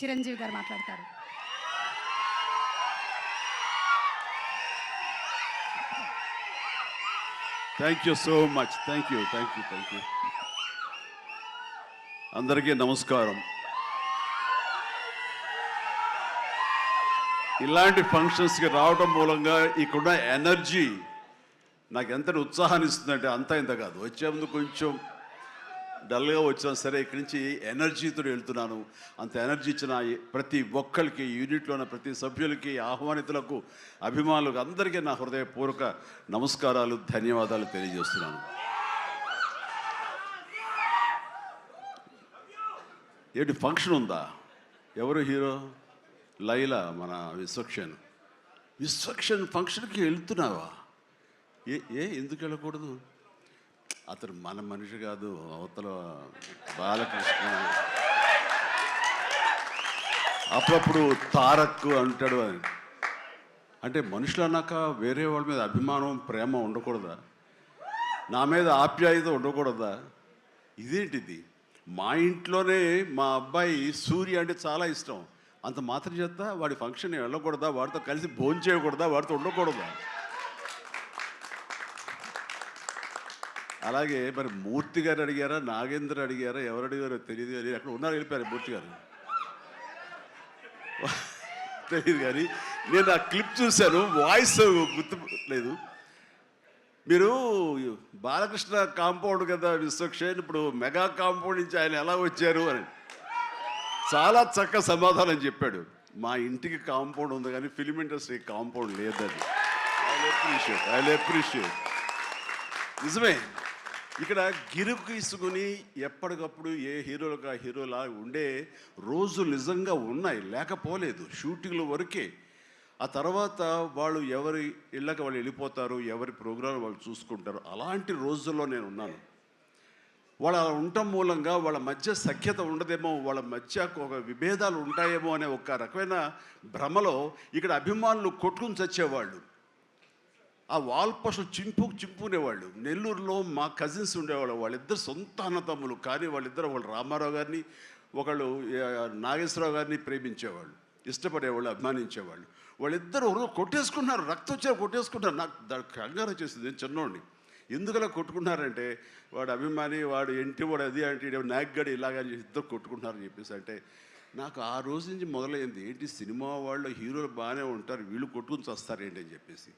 చిరంజీవి గారు మాట్లాడతారు. Thank you so much thank you thank you thank you అందరికీ నమస్కారం. ఇలాంటి ఫంక్షన్స్కి రావడం మూలంగా ఇక్కడున్న ఎనర్జీ నాకు ఎంత ఉత్సాహాన్ని ఇస్తుందంటే అంతా ఇంత కాదు. వచ్చే ముందు కొంచెం డల్గా వచ్చినా సరే ఇక్కడి నుంచి ఎనర్జీతో వెళ్తున్నాను. అంత ఎనర్జీ ఇచ్చిన ప్రతి ఒక్కరికి యూనిట్లో ఉన్న ప్రతి సభ్యులకి ఆహ్వానితులకు అభిమానులకు అందరికీ నా హృదయపూర్వక నమస్కారాలు ధన్యవాదాలు తెలియజేస్తున్నాను. ఏంటి ఫంక్షన్ ఉందా? ఎవరు హీరో? లైలా మన విశ్వక్షన్ విశ్వక్షన్ ఫంక్షన్కి వెళ్తున్నావా? ఏ ఏ ఎందుకు వెళ్ళకూడదు? అతను మన మనిషి కాదు అవతల బాలకృష్ణ. అప్పుడప్పుడు తారక్ అంటాడు అని. అంటే మనుషులు అన్నాక వేరే వాళ్ళ మీద అభిమానం ప్రేమ ఉండకూడదా? నా మీద ఆప్యాయత ఉండకూడదా? ఇదేంటిది? మా ఇంట్లోనే మా అబ్బాయి సూర్య అంటే చాలా ఇష్టం. అంత మాత్రం చేస్తా వాడి ఫంక్షన్ వెళ్ళకూడదా? వాడితో కలిసి భోజనం చేయకూడదా వాడితో ఉండకూడదా? అలాగే మరి మూర్తి గారు అడిగారా నాగేంద్ర అడిగారా ఎవరు అడిగారో తెలియదు కానీ అక్కడ ఉన్నారు వెళ్ళిపోయారు మూర్తి గారు. తెలియదు కానీ నేను ఆ క్లిప్ చూశాను వాయిస్ గుర్తు లేదు. మీరు బాలకృష్ణ కాంపౌండ్ కదా విశ్వక్షేణ్ ఇప్పుడు మెగా కాంపౌండ్ నుంచి ఆయన ఎలా వచ్చారు అని. చాలా చక్కగా సమాధానం చెప్పాడు. మా ఇంటికి కాంపౌండ్ ఉంది కానీ ఫిలిం ఇండస్ట్రీ కాంపౌండ్ లేదని ఐ అప్రిషియేట్ ఐ అప్రిషియేట్. నిజమే. ఇక్కడ గిరుకు ఇసుకుని ఎప్పటికప్పుడు ఏ హీరోలుగా హీరోలా ఉండే రోజు నిజంగా ఉన్నాయి లేకపోలేదు షూటింగ్ల వరకే. ఆ తర్వాత వాళ్ళు ఎవరి ఇళ్ళకి వాళ్ళు వెళ్ళిపోతారు ఎవరి ప్రోగ్రాం వాళ్ళు చూసుకుంటారు అలాంటి రోజుల్లో నేను ఉన్నాను. వాళ్ళ అలా ఉండటం మూలంగా వాళ్ళ మధ్య సఖ్యత ఉండదేమో వాళ్ళ మధ్య ఒక విభేదాలు ఉంటాయేమో అనే ఒక రకమైన భ్రమలో ఇక్కడ అభిమానులు కొట్టుకుని చచ్చేవాళ్ళు. ఆ వాల్ పోస్టులు చింపు చింపునేవాళ్ళు. నెల్లూరులో మా కజిన్స్ ఉండేవాళ్ళు. వాళ్ళిద్దరు సొంత అన్నతమ్ములు కానీ వాళ్ళిద్దరు వాళ్ళు రామారావు గారిని ఒకళ్ళు నాగేశ్వరరావు గారిని ప్రేమించేవాళ్ళు. ఇష్టపడేవాళ్ళు అభిమానించేవాళ్ళు. వాళ్ళిద్దరు ఒకరు కొట్టేసుకున్నారు. రక్తం వచ్చే కొట్టేసుకుంటారు నాకు కంగారు వచ్చేసింది. నేను చిన్నోడిని. ఎందుకలా కొట్టుకున్నారంటే వాడు అభిమాని వాడు ఇంటి వాడు అది అంటే నాగ్గడి ఇలాగని ఇద్దరు కొట్టుకుంటున్నారని చెప్పేసి అంటే నాకు ఆ రోజు నుంచి మొదలైంది. ఏంటి సినిమా వాళ్ళు హీరోలు బాగానే ఉంటారు. వీళ్ళు కొట్టుకుని చస్తారేంటి అని చెప్పేసి.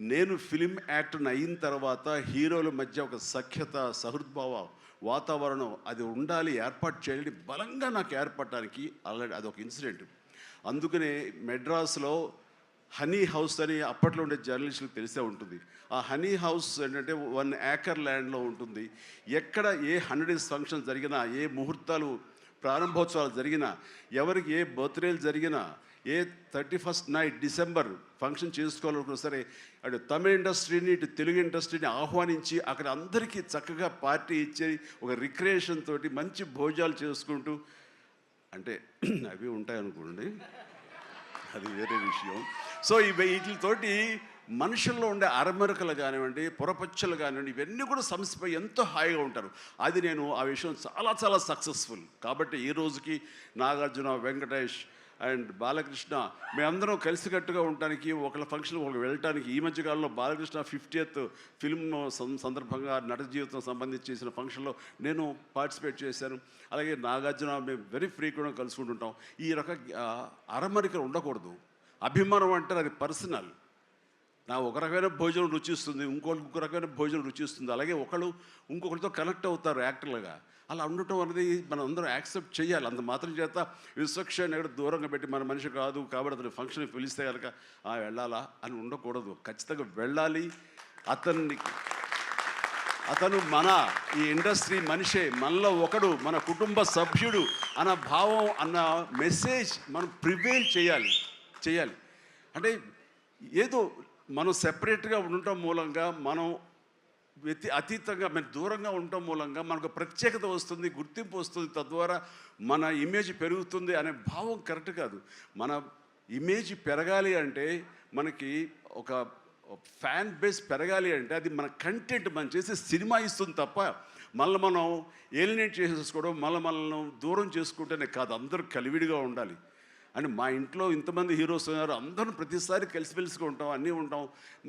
నేను ఫిలిం యాక్టర్ని అయిన తర్వాత హీరోల మధ్య ఒక సఖ్యత సహృద్భావ వాతావరణం అది ఉండాలి ఏర్పాటు చేయాలని బలంగా నాకు ఏర్పడటానికి ఆల్రెడీ అదొక ఇన్సిడెంట్. అందుకనే మెడ్రాస్లో హనీ హౌస్ అని అప్పట్లో ఉండే జర్నలిస్టులకు తెలిసే ఉంటుంది. ఆ హనీ హౌస్ ఏంటంటే వన్ ఏకర్ ల్యాండ్లో ఉంటుంది. ఎక్కడ ఏ హండ్రెడ్ ఫంక్షన్ జరిగినా ఏ ముహూర్తాలు ప్రారంభోత్సవాలు జరిగినా ఎవరికి ఏ బర్త్డేలు జరిగినా ఏ thirty first night December function చేసుకోవాలనుకున్నా సరే అటు తమిళ ఇండస్ట్రీని ఇటు తెలుగు ఇండస్ట్రీని ఆహ్వానించి అక్కడ అందరికీ చక్కగా పార్టీ ఇచ్చి ఒక రిక్రియేషన్ తోటి మంచి భోజనాలు చేసుకుంటూ అంటే అవి ఉంటాయి అనుకోండి అది వేరే విషయం. సో ఇవి వీటితోటి మనుషుల్లో ఉండే అరమరకలు కానివ్వండి పొరపచ్చలు కానివ్వండి ఇవన్నీ కూడా సమస్యపై ఎంతో హాయిగా ఉంటారు. అది నేను ఆ విషయం చాలా చాలా సక్సెస్ఫుల్ కాబట్టి ఈ రోజుకి నాగార్జున వెంకటేష్ అండ్ బాలకృష్ణ మేమందరం కలిసికట్టుగా ఉండటానికి ఒకళ్ళ ఫంక్షన్ ఒకళ్ళు వెళ్ళటానికి ఈ మధ్యకాలంలో బాలకృష్ణ ఫిఫ్టీయత్ ఫిల్మ్ సందర్భంగా నట జీవితం సంబంధించి చేసిన ఫంక్షన్లో నేను పార్టిసిపేట్ చేశాను. అలాగే నాగార్జున మేము వెరీ ఫ్రీక్వెంట్గా కలుసుకుంటుంటాం. ఈ రక అరమరికలు ఉండకూడదు. అభిమానం అంటే అది పర్సనల్ నా ఒక రకమైన భోజనం రుచిస్తుంది ఇంకోళ్ళు ఇంకో రకమైన భోజనం రుచిస్తుంది. అలాగే ఒకళ్ళు ఇంకొకరితో కనెక్ట్ అవుతారు యాక్టర్లుగా. అలా ఉండటం అనేది మనం అందరం యాక్సెప్ట్ చేయాలి. అంత మాత్రం చేత విశ్వక్షాన్ని ఎక్కడ దూరంగా పెట్టి మన మనిషి కాదు కాబట్టి అతని ఫంక్షన్కి పిలిస్తే కనుక వెళ్ళాలా? అని ఉండకూడదు. ఖచ్చితంగా వెళ్ళాలి. అతన్ని అతను మన ఈ ఇండస్ట్రీ మనిషే మనలో ఒకడు మన కుటుంబ సభ్యుడు అన్న భావం అన్న మెసేజ్ మనం ప్రివేల్ చేయాలి. చేయాలి. అంటే ఏదో మనం సెపరేట్గా ఉండటం మూలంగా మనం వ్యతి అతీతంగా మన దూరంగా ఉండటం మూలంగా మనకు ప్రత్యేకత వస్తుంది గుర్తింపు వస్తుంది తద్వారా మన ఇమేజ్ పెరుగుతుంది అనే భావం కరెక్ట్ కాదు. మన ఇమేజ్ పెరగాలి అంటే మనకి ఒక ఫ్యాన్ బేస్ పెరగాలి అంటే అది మన కంటెంట్ మనం చేసే సినిమా ఇస్తుంది తప్ప మళ్ళీ మనం ఏలినేట్ చేసేసుకోవడం మళ్ళీ మనల్ని దూరం చేసుకుంటేనే కాదు అందరూ కలివిడిగా ఉండాలి. అని మా ఇంట్లో ఇంతమంది హీరోస్ ఉన్నారు అందరం ప్రతిసారి కలిసిమెలిసిగా ఉంటాం అన్నీ ఉంటాం.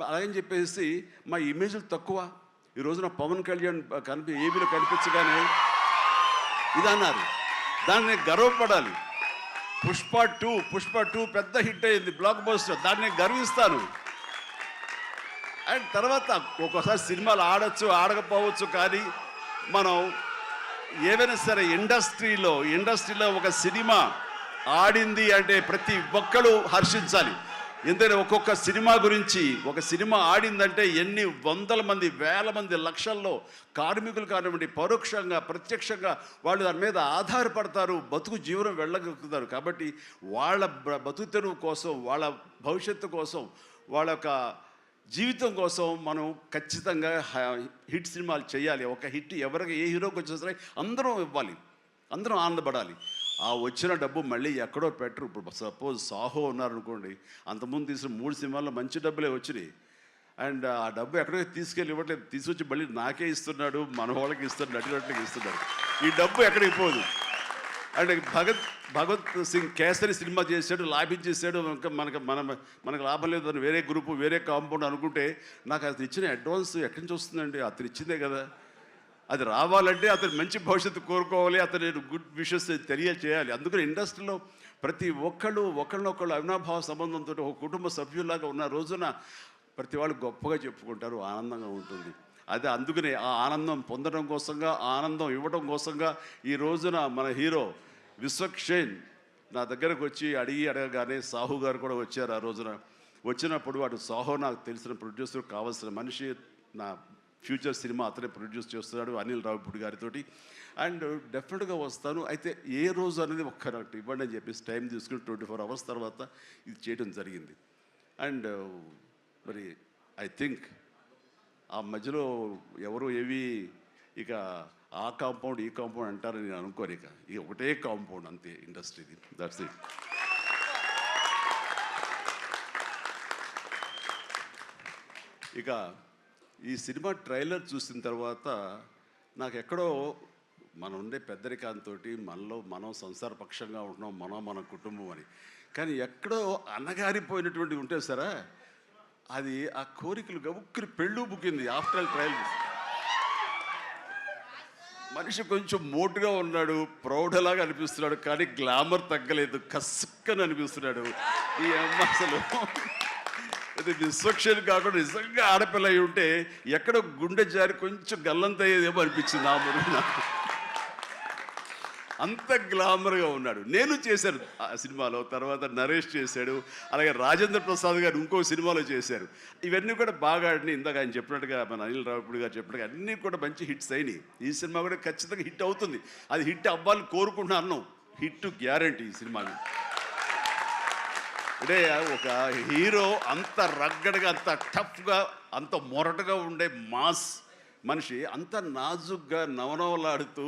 అలాగని చెప్పేసి మా ఇమేజ్లు తక్కువ. ఈ రోజున పవన్ కళ్యాణ్ కనిపి ఏబీలో కనిపించగానే ఇది అన్నారు దాన్ని గర్వపడాలి. పుష్ప టూ పుష్ప టూ పెద్ద హిట్ అయింది బ్లాక్ బస్టర్ దాన్ని గర్విస్తాను. అండ్ తర్వాత ఒక్కోసారి సినిమాలు ఆడచ్చు ఆడకపోవచ్చు కానీ మనం ఏవైనా సరే ఇండస్ట్రీలో ఇండస్ట్రీలో ఒక సినిమా ఆడింది అంటే ప్రతి ఒక్కరు హర్షించాలి. ఎందుకంటే ఒక్కొక్క సినిమా గురించి ఒక సినిమా ఆడిందంటే ఎన్ని వందల మంది వేల మంది లక్షల్లో కార్మికులు కానివ్వండి పరోక్షంగా ప్రత్యక్షంగా వాళ్ళు దాని మీద ఆధారపడతారు బతుకు జీవనం వెళ్ళగలుగుతారు. కాబట్టి వాళ్ళ బతుకు తెరువు కోసం వాళ్ళ భవిష్యత్తు కోసం వాళ్ళ యొక్క జీవితం కోసం మనం ఖచ్చితంగా హిట్ సినిమాలు చేయాలి. ఒక హిట్ ఎవరికి ఏ హీరోకి వచ్చినా సరే అందరం ఇవ్వాలి. అందరం ఆనందపడాలి. ఆ వచ్చిన డబ్బు మళ్ళీ ఎక్కడో పెట్టరు. ఇప్పుడు సపోజ్ సాహో ఉన్నారనుకోండి అంతకుముందు తీసిన మూడు సినిమాల్లో మంచి డబ్బులే వచ్చినాయి. అండ్ ఆ డబ్బు ఎక్కడో తీసుకెళ్ళి ఇవ్వట్లేదు. తీసుకొచ్చి మళ్ళీ నాకే ఇస్తున్నాడు మన వాళ్ళకి ఇస్తున్నాడు నటినట్లకి ఇస్తున్నాడు. ఈ డబ్బు ఎక్కడికి పోదు. అండ్ భగత్ భగత్ సింగ్ కేసరి సినిమా చేశాడు లాభించేసాడు ఇంకా మనకు మన మనకు లాభం లేదు అని వేరే గ్రూపు వేరే కాంపౌండ్ అనుకుంటే నాకు అతను ఇచ్చిన అడ్వాన్స్ ఎక్కడి నుంచి వస్తుందండి? అతను ఇచ్చిందే కదా. అది రావాలంటే అతను మంచి భవిష్యత్తు కోరుకోవాలి అతను గుడ్ విషెస్ తెలియచేయాలి. అందుకని ఇండస్ట్రీలో ప్రతి ఒక్కళ్ళు ఒకళ్ళనొకళ్ళు అవినాభావ సంబంధంతో ఒక కుటుంబ సభ్యుల్లాగా ఉన్న రోజున ప్రతి వాళ్ళు గొప్పగా చెప్పుకుంటారు ఆనందంగా ఉంటుంది. అదే అందుకనే ఆ ఆనందం పొందడం కోసంగా ఆనందం ఇవ్వడం కోసంగా ఈ రోజున మన హీరో విశ్వక్షేన్ నా దగ్గరకు వచ్చి అడిగి అడగగానే సాహు గారు కూడా వచ్చారు ఆ రోజున. వచ్చినప్పుడు వాడు సాహో నాకు తెలిసిన ప్రొడ్యూసర్ కావాల్సిన మనిషి నా ఫ్యూచర్ సినిమా అతనే ప్రొడ్యూస్ చేస్తున్నాడు అనిల్ రావుపూడి గారితోటి. అండ్ డెఫినెట్గా వస్తాను. అయితే ఏ రోజు అనేది ఒక్క నాకు ఇవ్వండి అని చెప్పేసి టైం తీసుకుని ట్వంటీ ఫోర్ అవర్స్ తర్వాత ఇది చేయడం జరిగింది. అండ్ మరి ఐ థింక్ ఆ మధ్యలో ఎవరు ఏవి ఇక ఆ కాంపౌండ్ ఈ కాంపౌండ్ అంటారని నేను అనుకోను ఇక. ఇక ఒకటే కాంపౌండ్ అంతే ఇండస్ట్రీది దట్స్ ఇట్ ఇక ఈ సినిమా ట్రైలర్ చూసిన తర్వాత నాకు ఎక్కడో మనం ఉండే పెద్దరికాంతో మనలో మనం సంసార పక్షంగా ఉంటున్నాం మనం మన కుటుంబం అని. కానీ ఎక్కడో అన్నగారిపోయినటువంటి ఉంటే సరే అది ఆ కోరికలు గబుక్కుని పెళ్ళు బుకింది ఆఫ్టర్ ట్రయల్ మనిషి కొంచెం మోటుగా ఉన్నాడు ప్రౌఢలాగా అనిపిస్తున్నాడు కానీ గ్లామర్ తగ్గలేదు కసుక్కని అనిపిస్తున్నాడు. ఈ అమ్మ అసలు అది విశ్వక్షేణి కాకుండా నిజంగా ఆడపిల్ల అయి ఉంటే ఎక్కడ గుండె జారి కొంచెం గల్లంత అయ్యేదేమో అనిపించింది ఆ మురుగు నాకు. అంత గ్లామర్గా ఉన్నాడు. నేను చేశాను. ఆ సినిమాలో తర్వాత నరేష్ చేశాడు అలాగే రాజేంద్ర ప్రసాద్ గారు ఇంకో సినిమాలో చేశారు. ఇవన్నీ కూడా బాగా ఆడినాయి. ఇందాక ఆయన చెప్పినట్టుగా మన అనిల్ రావుపూడి గారు చెప్పినట్టుగా అన్నీ కూడా మంచి హిట్స్ అయినాయి. ఈ సినిమా కూడా ఖచ్చితంగా హిట్ అవుతుంది. అది హిట్ అవ్వాలని కోరుకుంటున్నాను. హిట్ గ్యారంటీ ఈ సినిమాని అంటే ఒక హీరో అంత రగ్గడగా అంత టఫ్గా అంత మొరటగా ఉండే మాస్ మనిషి అంత నాజుగ్గా నవనవలాడుతూ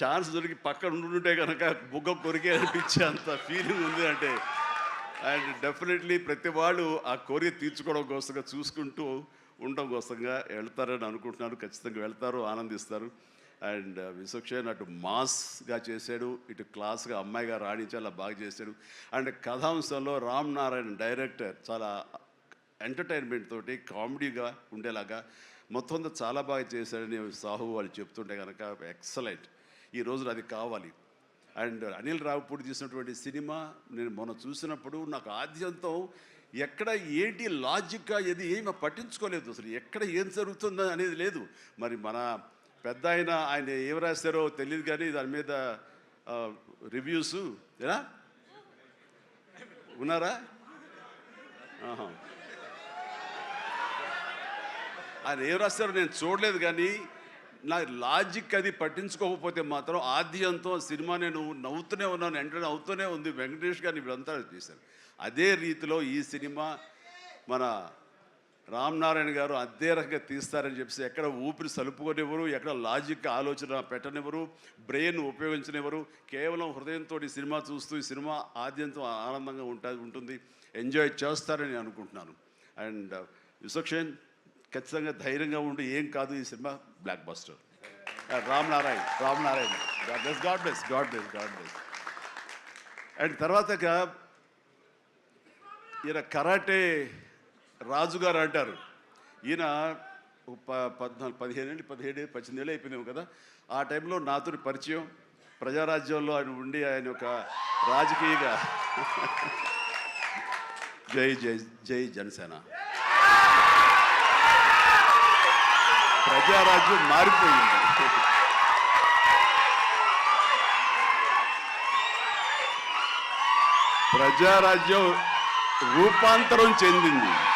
ఛాన్స్ దొరికి పక్కన ఉండుంటే కనుక బుగ్గ కొరికే అనిపించే అంత ఫీలింగ్ ఉంది అంటే అండ్ డెఫినెట్లీ ప్రతి వాళ్ళు ఆ కోరిక తీర్చుకోవడం కోసంగా చూసుకుంటూ ఉండడం కోసంగా వెళ్తారని అనుకుంటున్నారు ఖచ్చితంగా వెళ్తారు ఆనందిస్తారు. అండ్ uh, విశ్వక్షేణ్ అటు మాస్గా చేశాడు ఇటు క్లాస్గా అమ్మాయిగా రాణించాలా బాగా చేశాడు. అండ్ కథాంశంలో రామ్ నారాయణ డైరెక్టర్ చాలా ఎంటర్టైన్మెంట్ తోటి కామెడీగా ఉండేలాగా మొత్తం అంతా చాలా బాగా చేశాడని సాహు వాళ్ళు చెప్తుంటే కనుక ఎక్సలెంట్. ఈ రోజున అది కావాలి. అండ్ అనిల్ రావుపూడి తీసినటువంటి సినిమా నేను మొన్న చూసినప్పుడు నాకు ఆద్యంతం ఎక్కడ ఏంటి లాజిక్గా ఏది ఏమి పట్టించుకోలేదు అసలు. ఎక్కడ ఏం జరుగుతుందో అనేది లేదు. మరి మన పెద్ద ఆయన ఆయన ఏం రాశారో తెలియదు కానీ దాని మీద రివ్యూస్. ఏనా? ఉన్నారా? ఆయన ఏం రాస్తారో నేను చూడలేదు కానీ నా లాజిక్ అది పట్టించుకోకపోతే మాత్రం ఆద్యంతో సినిమా నేను నవ్వుతూనే ఉన్నాను ఎంటర్ అవుతూనే ఉంది. వెంకటేష్ గారిని వీళ్ళంతా చేశారు అదే రీతిలో ఈ సినిమా మన రామ్నారాయణ గారు అదే రకంగా తీస్తారని చెప్పేసి ఎక్కడ ఊపిరి సలుపుకొనివ్వరు ఎక్కడ లాజిక్ ఆలోచన పెట్టనివ్వరు బ్రెయిన్ ఉపయోగించనివ్వరు. కేవలం హృదయంతో ఈ సినిమా చూస్తూ ఈ సినిమా ఆద్యంతో ఆనందంగా ఉంటుంది ఉంటుంది. ఎంజాయ్ చేస్తారని అనుకుంటున్నాను. అండ్ uh, విశ్వక్షేన్ ఖచ్చితంగా ధైర్యంగా ఉండి ఏం కాదు ఈ cinema blockbuster Ram Narayan Ram Narayan God bless God bless God bless God bless and తర్వాత ఈయన కరాటే రాజుగారు అంటారు. ఈయన ప- పద్నాలుగు పదిహేను ఏళ్ళు పదిహేడు పద్దెనిమిది ఏళ్ళు అయిపోయిందేమో కదా. ఆ టైంలో నాతో పరిచయం. ప్రజారాజ్యంలో ఆయన ఉండి ఆయన ఒక రాజకీయగా. జై జై జై జనసేన. ప్రజారాజ్యం మారిపోయింది. ప్రజారాజ్యం రూపాంతరం చెందింది.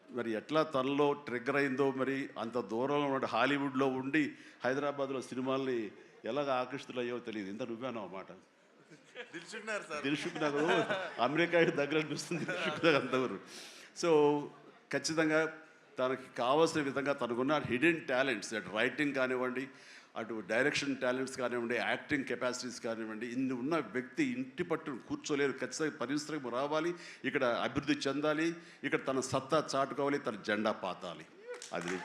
మరి ఎట్లా తనలో ట్రిగ్గర్ అయిందో మరి అంత దూరంలో ఉన్న హాలీవుడ్లో ఉండి హైదరాబాద్లో సినిమాల్ని ఎలాగ ఆకర్షితులయ్యో తెలియదు. ఇంత నువ్వేనో మాట? దిల్షుక్ నగర్ అమెరికా దగ్గర అనిపిస్తుంది దిల్షుక్ నగర్ సో ఖచ్చితంగా తనకి కావాల్సిన విధంగా తనకున్న హిడెన్ టాలెంట్స్ అటు రైటింగ్ కానివ్వండి అటు డైరెక్షన్ టాలెంట్స్ కానివ్వండి యాక్టింగ్ కెపాసిటీస్ కానివ్వండి ఇన్ని ఉన్న వ్యక్తి ఇంటి పట్టును కూర్చోలేరు. ఖచ్చితంగా పరిశ్రమ రావాలి ఇక్కడ అభివృద్ధి చెందాలి ఇక్కడ తన సత్తా చాటుకోవాలి తన జెండా పాతాలి. అది.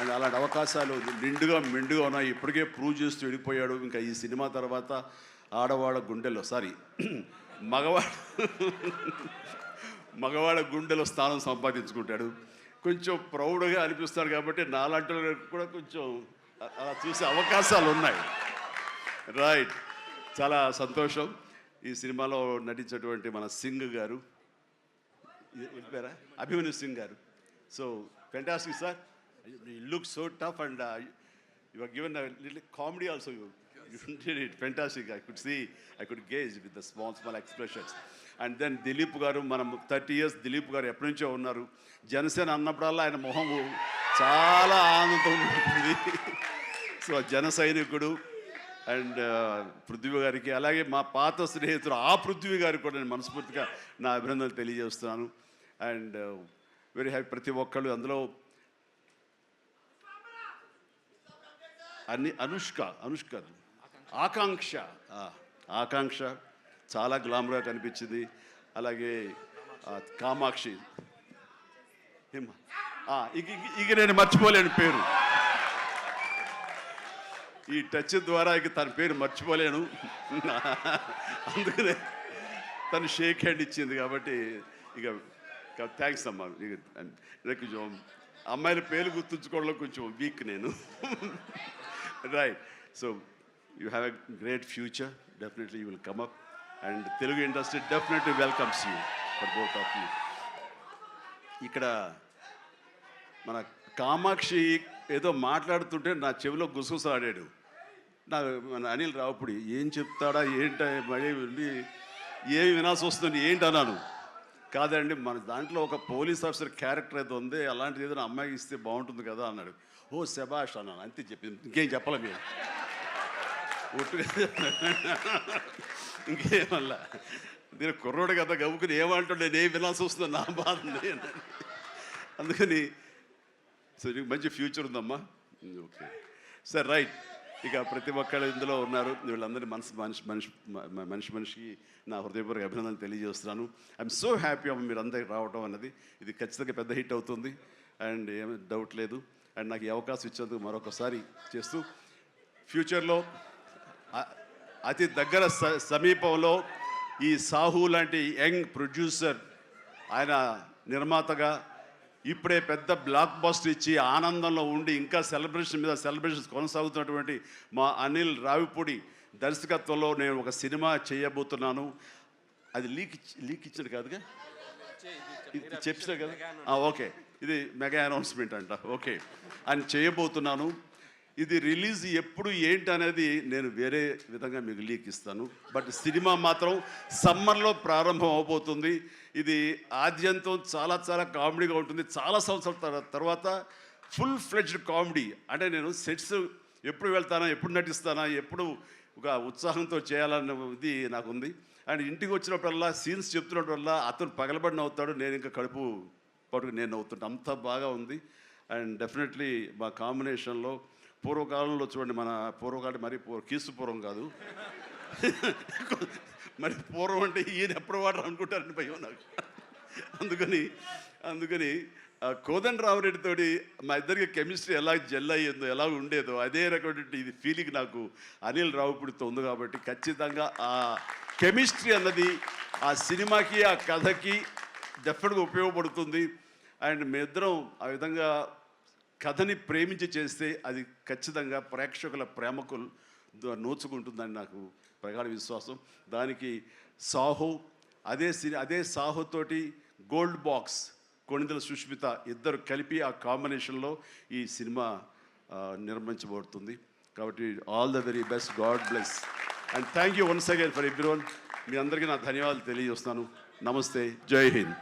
అండ్ అలాంటి అవకాశాలు నిండుగా మెండుగా ఉన్నాయి. ఇప్పటికే ప్రూవ్ చేస్తూ వెళ్ళిపోయాడు. ఇంకా ఈ సినిమా తర్వాత ఆడవాళ్ళ గుండెల్లో సారీ మగవాడు మగవాళ్ళ గుండెలో స్థానం సంపాదించుకుంటాడు. కొంచెం ప్రౌడ్గా అనిపిస్తారు కాబట్టి నాలాంటి కూడా కొంచెం అలా చూసే అవకాశాలు ఉన్నాయి. రైట్. చాలా సంతోషం. ఈ సినిమాలో నటించినటువంటి మన సింగ్ గారు. వెళ్ళిపోయారా Abhimanyu Singh garu. So fantastic sir. Look so tough and your given little comedy also you did it fantastic. I could see, I could gaze with the small, small expressions. And then Dilip garu మనం thirty years Dilip గారు ఎప్పటి నుంచో ఉన్నారు. జనసేన అన్నప్పుడల్లా ఆయన మొహం చాలా ఆనందంతో ఉంటుంది సో జన సైనికుడు అండ్ uh, పృథ్వీ గారికి అలాగే మా పాత స్నేహితుడు ఆ పృథ్వీ గారికి కూడా నేను మనస్ఫూర్తిగా నా అభినందనలు తెలియజేస్తున్నాను. అండ్ వెరీ హ్యాపీ ప్రతి ఒక్కళ్ళు అందులో. అన్ని అనుష్క అనుష్క. ఆకాంక్ష. ఆకాంక్ష చాలా గ్లామర్గా కనిపించింది. అలాగే కామాక్షి. ఇక నేను మర్చిపోలేను పేరు. ఈ టచ్ ద్వారా ఇక తన పేరు మర్చిపోలేను. అందుకనే తను షేక్ హ్యాండ్ ఇచ్చింది కాబట్టి ఇక థ్యాంక్స్ అమ్మా. ఇక ఇక కొంచెం అమ్మాయిల పేర్లు గుర్తుంచుకోవడంలో కొంచెం వీక్ నేను. Right so you have a great future definitely you will come up and Telugu industry definitely welcomes you for both of you ఇక్కడ మన కామాక్షి ఏదో మాట్లాడుతుంటే నా చెవిలో గుసగుసాడాడు నా మన అనిల్ రావుపుడి ఏం చెప్తాడా? ఏంట? మళ్ళీ ఉండి ఏమి వినాల్సి వస్తుంది? ఏంటి? అన్నాను. కాదండి మన దాంట్లో ఒక పోలీస్ ఆఫీసర్ క్యారెక్టర్ అయితే ఉంది. అలాంటిది ఏదైనా అమ్మాయికి ఇస్తే బాగుంటుంది కదా అన్నాడు. ఓ శబాష్ అన్నాను. అంతే చెప్పింది ఇంకేం చెప్పలేము మీరు ఒట్టుగా ఇంకేమల్లా నేను కుర్రోడు కదా గవ్వుకుని ఏమంటుండే నేను వినాల్సి వస్తుంది నా బాధ అందుకని సో నీకు మంచి ఫ్యూచర్ ఉందమ్మా. ఓకే. సరే రైట్. ఇక ప్రతి ఒక్కళ్ళు ఇందులో ఉన్నారు. వీళ్ళందరినీ మనసు మనిషి మనిషి మనిషి మనిషికి నా హృదయపూర్వక అభినందనలు తెలియజేస్తున్నాను. ఐఎమ్ సో హ్యాపీ అమ్మ మీరు అందరికి రావడం అన్నది. ఇది ఖచ్చితంగా పెద్ద హిట్ అవుతుంది. అండ్ ఏమీ డౌట్ లేదు. అండ్ నాకు ఈ అవకాశం ఇచ్చేందుకు మరొకసారి చేస్తూ ఫ్యూచర్లో అతి దగ్గర స- సమీపంలో ఈ సాహు లాంటి యంగ్ ప్రొడ్యూసర్ ఆయన నిర్మాతగా ఇప్పుడే పెద్ద బ్లాక్ బాస్టర్ ఇచ్చి ఆనందంలో ఉండి ఇంకా సెలబ్రేషన్ మీద సెలబ్రేషన్స్ కొనసాగుతున్నటువంటి మా అనిల్ రావిపూడి దర్శకత్వంలో నేను ఒక సినిమా చేయబోతున్నాను. అది లీక్ ఇచ్చి- లీక్ ఇచ్చాడు కాదుగా? ఇది చెప్పినా కదా? ఓకే. ఇది మెగా అనౌన్స్మెంట్ అంట. ఓకే. అని చేయబోతున్నాను. ఇది రిలీజ్ ఎప్పుడు ఏంటి అనేది నేను వేరే విధంగా మీకు లీక్ ఇస్తాను. బట్ సినిమా మాత్రం సమ్మర్లో ప్రారంభం అవబోతుంది. ఇది ఆద్యంతం చాలా చాలా కామెడీగా ఉంటుంది. చాలా సంవత్సరాల తర్వాత ఫుల్ ఫ్లెడ్జ్డ్ కామెడీ. అంటే నేను సెట్స్ ఎప్పుడు వెళ్తానా ఎప్పుడు నటిస్తానా ఎప్పుడు ఒక ఉత్సాహంతో చేయాలన్న ఇది నాకు ఉంది అండ్ ఇంటికి వచ్చినప్పుడల్లా సీన్స్ చెప్తున్నప్పుడల్లా అతను పగలబడి నవ్వుతాడు నేను ఇంకా కడుపు పట్టుకు నేను నవ్వుతుంటా. అంత బాగా ఉంది. అండ్ డెఫినెట్లీ మా కాంబినేషన్లో పూర్వకాలంలో చూడండి మన పూర్వకాలం మరి పూర్వ కీసు పూర్వం కాదు. మరి పూర్వం అంటే ఈయన ఎప్పుడు వాడరు అనుకుంటారని భయం నాకు. అందుకని అందుకని ఆ కోదండ రామరెడ్డితోటి మా ఇద్దరికి కెమిస్ట్రీ ఎలా జెల్ అయ్యిందో ఎలా ఉండేదో అదే రకమైనటువంటి ఇది ఫీలింగ్ నాకు అనిల్ రావుపూడితో ఉంది కాబట్టి ఖచ్చితంగా ఆ కెమిస్ట్రీ అన్నది ఆ సినిమాకి ఆ కథకి డెఫినెట్గా ఉపయోగపడుతుంది. అండ్ మీ ఇద్దరం ఆ విధంగా కథని ప్రేమించి చేస్తే అది ఖచ్చితంగా ప్రేక్షకుల ప్రేమకు నోచుకుంటుందని నాకు ప్రగాఢ విశ్వాసం. దానికి సాహో అదే సిని అదే సాహోతోటి గోల్డ్ బాక్స్ కొణిదల సుష్మిత ఇద్దరు కలిపి ఆ కాంబినేషన్లో ఈ సినిమా నిర్మించబడుతుంది. కాబట్టి all the very best God bless. And thank you once again for every మీ అందరికీ నా ధన్యవాదాలు తెలియజేస్తున్నాను. నమస్తే జై హింద్.